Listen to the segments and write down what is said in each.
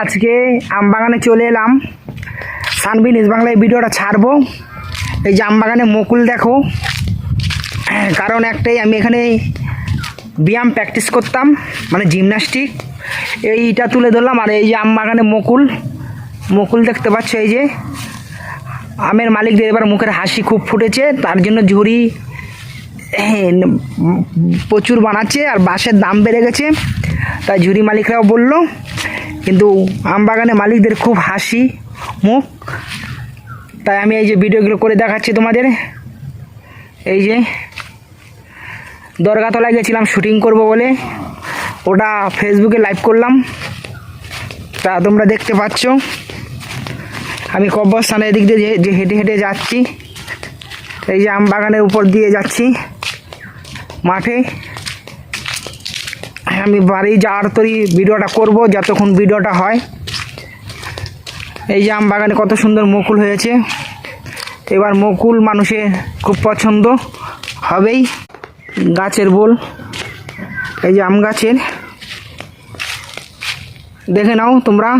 আজকে আমবাগানে চলে এলাম। সানবিন ইস বাংলায় ভিডিওটা ছাড়বো। এই যে আমবাগানে মুকুল দেখো। কারণ একটাই আমি এখানে ব্যায়াম প্র্যাকটিস করতাম মানে জিমনাস্টিক এইটা তুলে ধরলাম আর এই যে আমবাগানে মুকুল। মুকুল দেখতে পাচ্ছ এই যে। আমের মালিকদের এবার মুখের হাসি খুব ফুটেছে তার জন্য ঝুড়ি হ্যাঁ, প্রচুর বানাচ্ছে আর বাঁশের দাম বেড়ে গেছে। তাই ঝুড়ি মালিকরাও বলল কিন্তু আম আমবাগানে মালিকদের খুব হাসি, মুখ। তাই আমি এই যে ভিডিওগুলো করে দেখাচ্ছি তোমাদের। এই যে দরগাতলায় গেছিলাম শুটিং করব বলে। ওটা ফেসবুকে লাইভ করলাম। তা তোমরা দেখতে পাচ্ছ। আমি কব্বস্থানের এদিক দিয়ে যে হেঁটে হেঁটে যাচ্ছি। এই যে আম বাগানের উপর দিয়ে যাচ্ছি মাঠে। আমি বাড়ি যাওয়ার তরি ভিডিওটা করব, যতক্ষণ ভিডিওটা হয়। এই যে আম বাগানে কত সুন্দর মুকুল হয়েছে। এবার মুকুল মানুষের খুব পছন্দ হবেই। গাছের বোল, এই যে আম গাছের। দেখে নাও তোমরা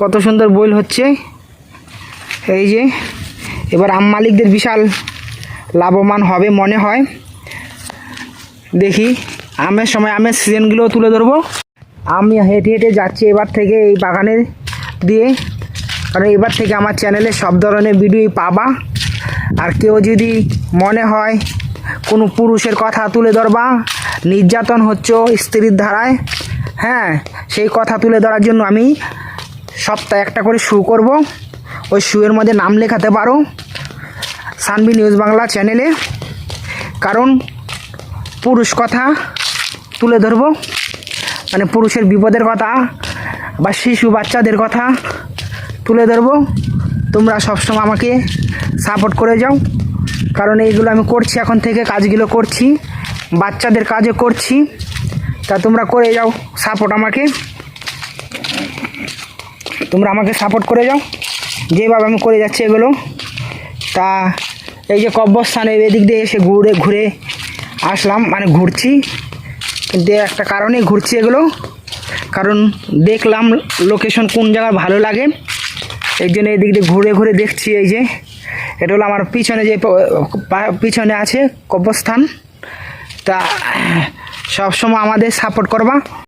কত সুন্দর বইল হচ্ছে। এই যে, এবার আম মালিকদের বিশাল লাভবান হবে মনে হয়। দেখি। আমের সময় আমের সিজনগুলো তুলে ধরবো। আমি হেঁটে হেঁটে যাচ্ছি এবার থেকে এই বাগানের দিয়ে। কারণ এবার থেকে আমার চ্যানেলে সব ধরনের ভিডিওই পাবা। আর কেউ যদি মনে হয় কোনো পুরুষের কথা তুলে ধরবা, নির্যাতন হচ্ছে স্ত্রীর ধারায় হ্যাঁ সেই কথা তুলে ধরার জন্য আমি সপ্তাহে একটা করে শু করব। ওই শুয়ের মধ্যে নাম লেখাতে পারো, সানবি নিউজ বাংলা চ্যানেলে কারণ পুরুষ কথা তুলে ধরবো। মানে পুরুষের বিপদের কথা বা শিশু বাচ্চাদের কথা তুলে ধরবো। তোমরা সবসময় আমাকে সাপোর্ট করে যাও। কারণ এইগুলো আমি করছি, এখন থেকে কাজগুলো করছি, বাচ্চাদের কাজও করছি। তা তোমরা করে যাও সাপোর্ট আমাকে। তোমরা আমাকে সাপোর্ট করে যাও। যেভাবে আমি করে যাচ্ছি এগুলো। তা এই যে কব্যস্থানে এদিক দিয়ে এসে ঘুরে ঘুরে আসলাম মানে ঘুরছি। একটা কারণে ঘুরছি এগুলো। কারণ দেখলাম লোকেশন কোন জায়গা ভালো লাগে। এই জন্য এদিক দিয়ে ঘুরে ঘুরে দেখছি এই যে। এটা হলো আমার পিছনে যে পিছনে আছে কবরস্থান। তা সবসময় আমাদের সাপোর্ট করবা।